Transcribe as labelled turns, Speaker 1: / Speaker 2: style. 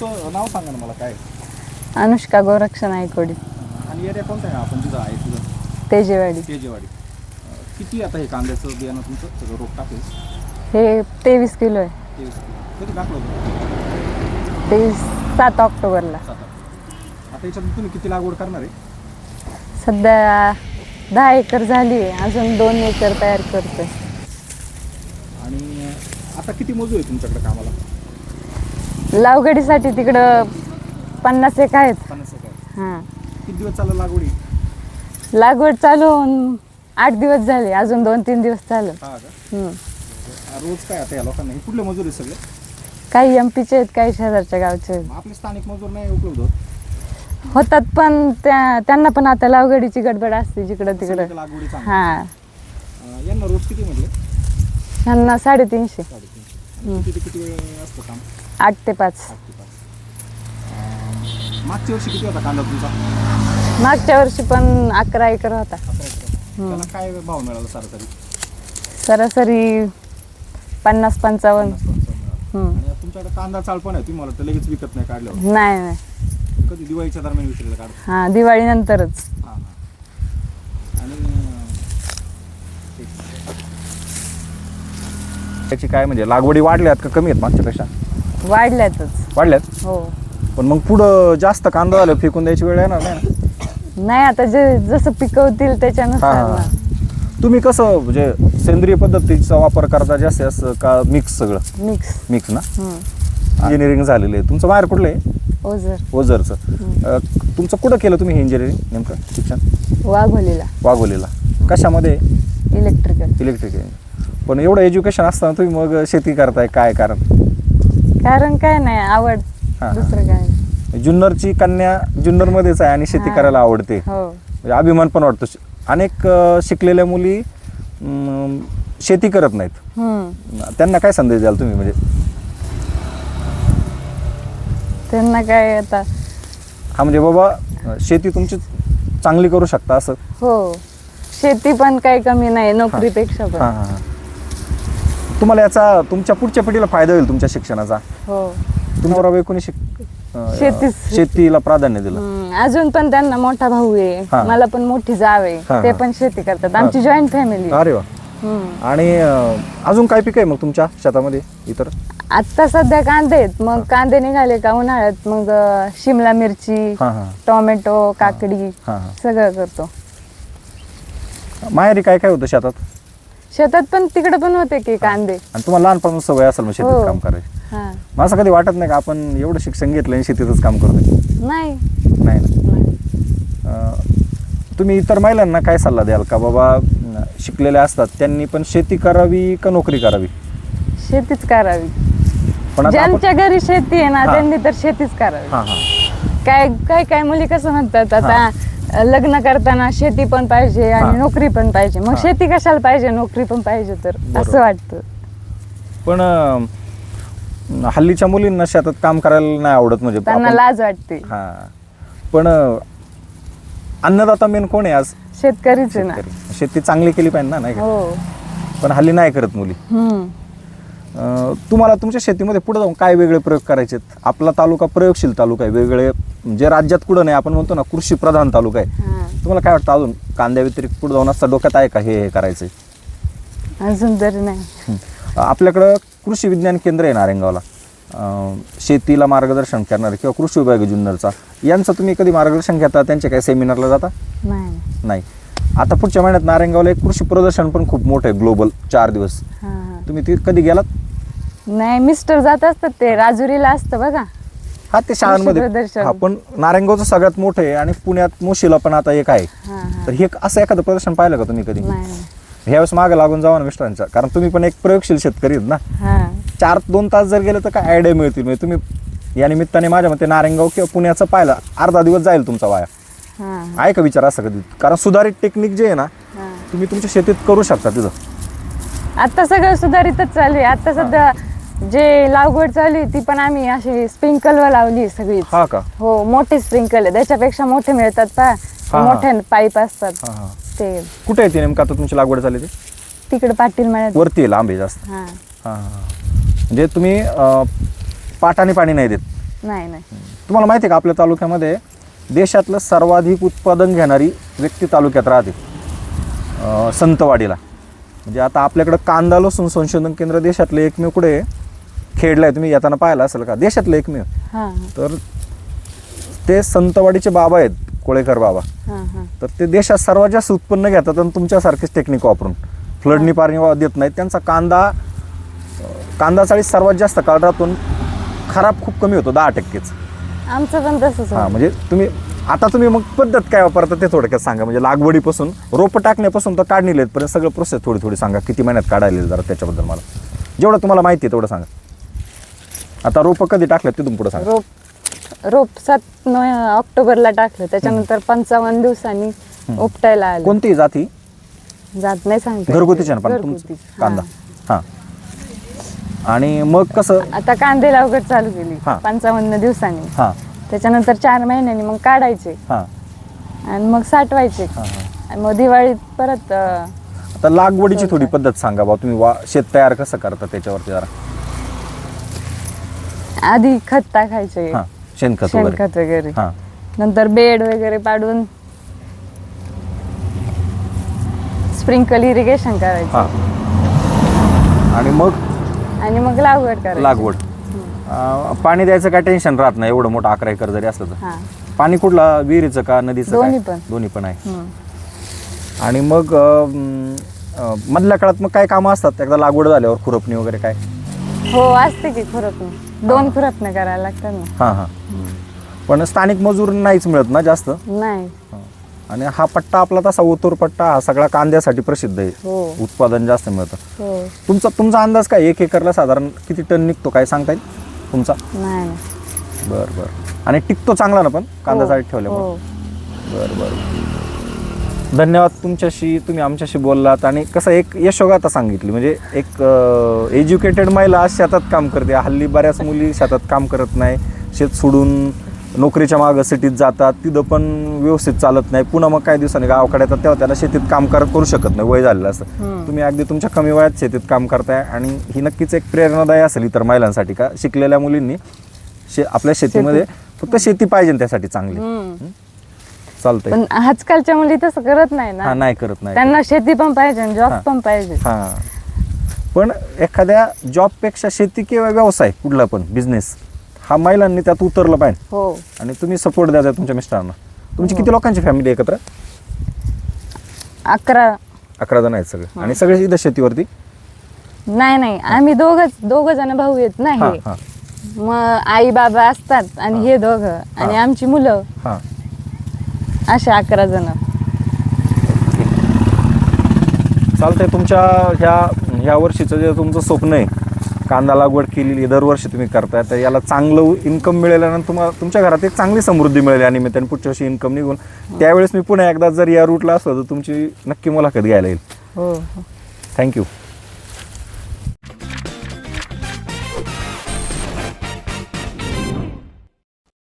Speaker 1: तुमचं नाव सांगा ना मला काय?
Speaker 2: अनुष्का गोरक्षण आयकोडी
Speaker 1: आणि एरिया कोणता आहे? आपण तिथं आहे तिथं.
Speaker 2: तेजेवाडी.
Speaker 1: तेजेवाडी. अं, किती आता हे कांद्याचं बियाणं तुमचं? सगळं रोप टाकेल
Speaker 2: हे तेवीस किलो आहे.
Speaker 1: तेवीस किलो. कधी टाकलं होतं?
Speaker 2: तेवीस सात ऑक्टोबरला.
Speaker 1: सात आठ आता याच्यात तुम्ही किती लागवड करणार आहे?
Speaker 2: सध्या दहा एकर झाली आहे. अजून दोन एकर तयार करतोय.
Speaker 1: आणि अं, आता किती मजूर आहे तुमच्याकडे कामाला?
Speaker 2: लावगडीसाठी तिकडं पन्नास एक आहेत.
Speaker 1: पन्नास
Speaker 2: हां.
Speaker 1: किती दिवस चाललं लागवडी?
Speaker 2: लागवड चालू होऊन आठ दिवस झाले. अजून दोन तीन दिवस चालू.
Speaker 1: हा का?
Speaker 2: हम्म.
Speaker 1: रोज काय आता या लोकांना? हे कुठले मजूर आहे सगळे?
Speaker 2: काही एम पीचे आहेत काही शेजारच्या गावचे आहेत.
Speaker 1: मग आपले स्थानिक मजूर नाही उपलब्ध होत?
Speaker 2: होतात पण त्या त्यांना पण आता लावगडीची गडबड असते जिकडं तिकडं.
Speaker 1: सगळीकडे लागवडी चांगली
Speaker 2: हां.
Speaker 1: यांना रोज किती म्हटले?
Speaker 2: ह्यांना साडेतीनशे.
Speaker 1: साडेतीनशे. किती किती वेळ असतं काम
Speaker 2: आठ ते पाच.
Speaker 1: आठ ते पाच. अं, मागच्या वर्षी किती होता कांदा तुमचा?
Speaker 2: मागच्या वर्षी पण अकरा एकर होता.
Speaker 1: अकरा एकर. त्याला काय भाव मिळाला सरासरी?
Speaker 2: सरासरी पन्नास पंचावन्न.
Speaker 1: पन्नास पंचावन्न. मिळाला.
Speaker 2: हम्म.
Speaker 1: आणि तुमच्याकडे कांदा चाळ पण आहे तुम्ही मला तर लगेच विकत नाही काढल्यावर.
Speaker 2: नाही नाही.
Speaker 1: कधी दिवाळीच्या दरम्यान विक्रीला काढ
Speaker 2: हां दिवाळीनंतरच.
Speaker 1: हां हां आणि अं, ठीक. त्याची काय म्हणजे लागवडी वाढल्यात का कमी आहेत मागच्यापेक्षा?
Speaker 2: वाढल्यातच.
Speaker 1: वाढल्यात?
Speaker 2: हो.
Speaker 1: पण मग पुढं जास्त कांदा झालं फेकून द्यायची वेळ येणार नाही ना?
Speaker 2: नाही आता जे जसं पिकवतील त्याच्यानुसार
Speaker 1: हा, हा.
Speaker 2: ना.
Speaker 1: तुम्ही कसं म्हणजे सेंद्रिय पद्धतीचा वापर करता जास्त असं का मिक्स सगळं?
Speaker 2: मिक्स
Speaker 1: मिक्स ना? इंजिनिअरिंग झालेलं आहे. तुमचं बाहेर कुठलं आहे?
Speaker 2: ओझर.
Speaker 1: ओझरचं. अं, तुमचं कुठं केलं तुम्ही हे इंजिनिअरिंग नेमकं? शिक्षण?
Speaker 2: वाघोलीला.
Speaker 1: वाघोलीला. कशामध्ये?
Speaker 2: इलेक्ट्रिकल
Speaker 1: इलेक्ट्रिक पण एवढं एज्युकेशन असताना तुम्ही मग शेती करताय काय कारण?
Speaker 2: कारण काय नाही आवड
Speaker 1: हा.
Speaker 2: दुसरं काय नाही.
Speaker 1: जुन्नरची कन्या जुन्नरमध्येच आहे आणि शेती
Speaker 2: हा.
Speaker 1: करायला आवडते.
Speaker 2: हो.
Speaker 1: म्हणजे अभिमान पण वाटतो. अनेक अं, शिकलेल्या मुली शेती करत नाहीत.
Speaker 2: हम्म.
Speaker 1: त्यांना काय संदेश द्याल तुम्ही म्हणजे?
Speaker 2: त्यांना काय आता?
Speaker 1: हा म्हणजे बाबा शेती तुमची चांगली करू शकता असं.
Speaker 2: हो. शेती पण काही कमी नाही नोकरीपेक्षा
Speaker 1: हां
Speaker 2: पण
Speaker 1: हां. तुम्हाला याचा तुमच्या पुढच्या पिढीला फायदा होईल तुमच्या शिक्षणाचा.
Speaker 2: हो.
Speaker 1: तुम्हाला कोणी शिक अं,
Speaker 2: शेतीच-
Speaker 1: शेतीला प्राधान्य दिलं.
Speaker 2: हम्म, अजून पण त्यांना मोठा भाऊ
Speaker 1: हा.
Speaker 2: आहे मला पण मोठी जाव आहे. ते
Speaker 1: हा.
Speaker 2: पण शेती करतात. आमची जॉईंट फॅमिली
Speaker 1: अरे वा. आणि अं, अजून काय पीक आहे मग तुमच्या शेतामध्ये इतर?
Speaker 2: आता सध्या कांदे आहेत. मग कांदे निघाले का उन्हाळ्यात? मग अं, शिमला मिरची
Speaker 1: हां हां.
Speaker 2: टोमॅटो काकडी
Speaker 1: हां हां.
Speaker 2: सगळं करतो.
Speaker 1: माहेरी काय काय होतं शेतात?
Speaker 2: शेतात पण तिकडे पण होते की कांदे?
Speaker 1: आणि तुम्हाला लहानपासून सवय असेल मग शेतीत
Speaker 2: हो.
Speaker 1: काम करायची.
Speaker 2: हा.
Speaker 1: मग असं कधी वाटत नाही का आपण एवढं शिक्षण घेतलं आणि शेतीतच काम करतोय?
Speaker 2: नाही.
Speaker 1: नाही ना?
Speaker 2: नाही.
Speaker 1: अं, तुम्ही इतर महिलांना काय सल्ला द्याल का? बाबा अं, शिकलेल्या असतात त्यांनी पण शेती करावी का नोकरी करावी?
Speaker 2: शेतीच करावी.
Speaker 1: पण आता आपण
Speaker 2: ज्यांच्या घरी शेती आहे ना
Speaker 1: हा.
Speaker 2: त्यांनी तर शेतीच करावी.
Speaker 1: हां. हां
Speaker 2: काय काय काय मुली कसं म्हणतात आता लग्न करताना शेती पण पाहिजे
Speaker 1: हा.
Speaker 2: आणि नोकरी पण पाहिजे. मग
Speaker 1: हा.
Speaker 2: शेती कशाला पाहिजे? नोकरी पण पाहिजे तर
Speaker 1: बरोबर.
Speaker 2: असं वाटतं.
Speaker 1: पण अं, हल्लीच्या मुलींना शेतात काम करायला नाही आवडत म्हणजे
Speaker 2: त्यांना
Speaker 1: आपण-
Speaker 2: लाज वाटते.
Speaker 1: हा. पण अं, अन्नदाता मेन कोण आहे आज?
Speaker 2: शेतकरीच आहे ना.
Speaker 1: शेतकरी. शेती चांगली केली पाहिजे ना नाही का?
Speaker 2: हो.
Speaker 1: पण हल्ली नाही करत मुली.
Speaker 2: हम्म.
Speaker 1: अं, तुम्हाला तुमच्या शेतीमध्ये पुढे जाऊन काय वेगळे प्रयोग करायचे आपला तालुका प्रयोगशील तालुका आहे वेगळे जे राज्यात कुठं नाही आपण म्हणतो ना कृषी प्रधान तालुका आहे.
Speaker 2: हा.
Speaker 1: तुम्हाला काय वाटतं अजून? कांद्या व्यतिरिक्त पुढे जाऊन असता डोक्यात आहे का हे हे करायचंय
Speaker 2: अजून तरी नाही.
Speaker 1: आपल्याकडं कृषी विज्ञान केंद्र आहे नारायणगावला. अं, शेतीला मार्गदर्शन करणारे किंवा कृषी विभाग आहे जुन्नरचा. यांचं तुम्ही कधी मार्गदर्शन घेता? त्यांच्या काही सेमिनारला जाता?
Speaker 2: नाही.
Speaker 1: नाही. आता पुढच्या महिन्यात नारायणगावला एक कृषी प्रदर्शन पण खूप मोठं आहे ग्लोबल चार दिवस.
Speaker 2: हा, हा.
Speaker 1: तुम्ही ते कधी गेलात?
Speaker 2: नाही मिस्टर जात असतात ते. राजुरीला असतं बघा.
Speaker 1: हा ते शाळांमध्ये.
Speaker 2: प्रदर्शन.
Speaker 1: हा पण नारायणगावचं सगळ्यात मोठं आहे आणि पुण्यात मोशीला पण आता एक आहे.
Speaker 2: हा हा.
Speaker 1: तर हे असं एखादं प्रदर्शन पाहिलं का तुम्ही कधी?
Speaker 2: नाही नाही.
Speaker 1: ह्यावेळेस मागे लागून जावा ना मिस्टरांच्या. कारण तुम्ही पण एक प्रयोगशील शेतकरी आहेत ना.
Speaker 2: हा.
Speaker 1: चार दोन तास जर गेले तर काय आयडिया मिळतील? म्हणजे तुम्ही या निमित्ताने माझ्या मते नारायणगाव किंवा पुण्याचं पाहिलं अर्धा दिवस जाईल तुमचा वाया.
Speaker 2: हा
Speaker 1: आहे का विचार असं कधी? कारण सुधारित टेक्निक जे आहे ना
Speaker 2: हा.
Speaker 1: तुम्ही तुमच्या शेतीत करू शकता तिथं.
Speaker 2: आता सगळं सुधारितच चालू आहे. आता सध्या जे लागवड चालू आहे ती पण आम्ही अशी स्प्रिंकलवर लावली सगळी
Speaker 1: हा का?
Speaker 2: हो मोठे स्प्रिंकल आहे. त्याच्यापेक्षा मोठे मिळतात पा
Speaker 1: हा.
Speaker 2: मोठे पाईप असतात.
Speaker 1: हा हा.
Speaker 2: ते.
Speaker 1: कुठे आहे ते नेमकं आता तुमची लागवड झाली ते?
Speaker 2: तिकडे पाटील मळ्यात.
Speaker 1: वरती आहे लांबे जास्त.
Speaker 2: हा.
Speaker 1: हां हां. म्हणजे तुम्ही अं, पाटाने पाणी नाही देत.
Speaker 2: नाही नाही.
Speaker 1: तुम्हाला माहिती आहे का आपल्या तालुक्यामध्ये देशातलं सर्वाधिक उत्पादन घेणारी व्यक्ती तालुक्यात राहते. अं, संतवाडीला. म्हणजे आता आपल्याकडं कांदा लसूण संशोधन केंद्र देशातलं एकमेव कुठे आहे? खेडला आहे तुम्ही येताना पाहिलं असेल का? देशातलं एकमेव. तर ते संतवाडीचे बाबा आहेत कोळेकर बाबा. तर ते देशात सर्वात जास्त उत्पन्न घेतात आणि तुमच्यासारखेच टेक्निक वापरून. फ्लडनी पारणी वा- देत नाहीत. त्यांचा कांदा कांदा चाळीस सर्वात जास्त काळ राहतून खराब खूप कमी होतो दहा टक्केच.
Speaker 2: आमचं पण तसंच
Speaker 1: हा. म्हणजे तुम्ही आता तुम्ही मग पद्धत काय वापरता ते थोडक्यात सांगा. म्हणजे लागवडीपासून रोपं टाकण्यापासून तर काढणी पर्यंत सगळं प्रोसेस थोडी थोडी सांगा. किती महिन्यात काढायला जरा त्याच्याबद्दल मला. जेवढं तुम्हाला माहिती आहे तेवढं सांगा. आता रोपं कधी टाकलं तिथून पुढे सांगा.
Speaker 2: रोप रोप सात नोव्हे- ऑक्टोबरला टाकलं. त्याच्यानंतर पंचावन्न दिवसांनी उपटायला आलं.
Speaker 1: कोणती जाती
Speaker 2: जात नाही सांगते
Speaker 1: घरगुतीच्या ना पण. तुमचं कांदा. हां. आणि मग कसं?
Speaker 2: आता कांदे लागवड चालू केली.
Speaker 1: हां.
Speaker 2: पंचावन्न दिवसांनी.
Speaker 1: हां.
Speaker 2: त्याच्यानंतर चार महिन्यांनी मग काढायचे.
Speaker 1: हां.
Speaker 2: आणि मग साठवायचे. आणि मग दिवाळीत परत अं,
Speaker 1: आता लागवडीची थोडी पद्धत सांगा बा. तुम्ही वा शेत तयार कसं करता त्याच्यावरती जरा?
Speaker 2: आधी खत टाकायचे
Speaker 1: हां शेणखत वगैरे.
Speaker 2: शेणखत वगैरे.
Speaker 1: हां.
Speaker 2: नंतर बेड वगैरे पाडून स्प्रिंकल इरिगेशन
Speaker 1: हां.
Speaker 2: करायचं
Speaker 1: आणि मग?
Speaker 2: आणि मग लागवड करायची.
Speaker 1: लागवड. अं, पाणी द्यायचं काय टेन्शन राहत नाही एवढं मोठं अकरा एकर जरी असलं तर.
Speaker 2: हा.
Speaker 1: पाणी कुठला विहिरीचं का नदीचं काय?
Speaker 2: दोन्ही पण.
Speaker 1: दोन्ही पण आहे.
Speaker 2: हम्म.
Speaker 1: आणि मग अं, अं, मधल्या काळात मग काय कामं असतात? एकदा लागवड झाल्यावर खुरपणी वगैरे काय?
Speaker 2: हो असते की खुरपणी दोन खुरपणे करायला लागतात ना.
Speaker 1: हां हां. पण स्थानिक मजूर नाहीच मिळत ना जास्त?
Speaker 2: नाही.
Speaker 1: हां. आणि हा पट्टा आपला तसा ओतूर पट्टा हा सगळा कांद्यासाठी प्रसिद्ध आहे.
Speaker 2: हो.
Speaker 1: उत्पादन जास्त मिळतं.
Speaker 2: हो.
Speaker 1: तुमचा तुमचा अंदाज काय? एक एकरला साधारण किती टन निघतो काय सांगता येईल तुमचा?
Speaker 2: नाही. नाही.
Speaker 1: बरं बरं. आणि टिकतो चांगला ना पण? कांदा
Speaker 2: हो,
Speaker 1: साईड ठेवल्यामुळे?
Speaker 2: हो.
Speaker 1: बरं बरं. धन्यवाद तुमच्याशी तुम्ही आमच्याशी बोललात आणि कसं एक यशोगाथा सांगितली म्हणजे एक एज्युकेटेड महिला आज शेतात काम करते हल्ली बऱ्याच मुली शेतात काम करत नाही शेत सोडून नोकरीच्या मागं सिटीत जातात तिथं पण व्यवस्थित चालत नाही पुन्हा मग काही दिवसांनी गावाकडे येतात तेव्हा त्यांना शेतीत काम कर करू शकत नाही वय झालेलं असतं.
Speaker 2: हम्म.
Speaker 1: तुम्ही अगदी तुमच्या कमी वयात शेतीत काम करताय आणि ही नक्कीच एक प्रेरणादायी असेल इतर महिलांसाठी का? शिकलेल्या मुलींनी शे आपल्या शेतीमध्ये फक्त शेती पाहिजे त्यासाठी चांगली. चालतंय.
Speaker 2: पण आजकालच्या मुली तसं करत नाही
Speaker 1: हा
Speaker 2: ना
Speaker 1: नाही करत नाही
Speaker 2: त्यांना शेती पण पाहिजे जॉब
Speaker 1: हा.
Speaker 2: पण पाहिजे.
Speaker 1: हा. पण एखाद्या जॉबपेक्षा शेती किंवा व्यवसाय कुठला पण बिझनेस हा महिलांनी त्यात उतरलं पाहिजे.
Speaker 2: हो.
Speaker 1: आणि तुम्ही सपोर्ट द्यायचा तुमच्या मिस्टरांना. तुमची
Speaker 2: हो.
Speaker 1: किती लोकांची फॅमिली एकत्र?
Speaker 2: अकरा.
Speaker 1: अकरा जण आहेत सगळे. आणि सगळे इथं शेतीवरती?
Speaker 2: नाही नाही. आम्ही दोघच दोघ जण भाऊ येत
Speaker 1: हा
Speaker 2: नाही
Speaker 1: हा.
Speaker 2: मग आई बाबा असतात आणि हे दोघं. आणि
Speaker 1: हा.
Speaker 2: आमची मुलं.
Speaker 1: हा.
Speaker 2: असे अकरा जण.
Speaker 1: चालतंय तुमच्या ह्या ह्या वर्षीचं जे तुमचं स्वप्न आहे कांदा लागवड केलेली दरवर्षी तुम्ही करताय तर याला चांगलं इन्कम मिळेल आणि तुम्हाला तुमच्या घरात एक चांगली समृद्धी मिळेल या निमित्ताने पुढच्या वर्षी इन्कम निघून. त्यावेळेस मी पुन्हा एकदा जर या रूटला असलो तर तुमची नक्की मुलाखत घ्यायला येईल.
Speaker 2: हो.
Speaker 1: थँक्यू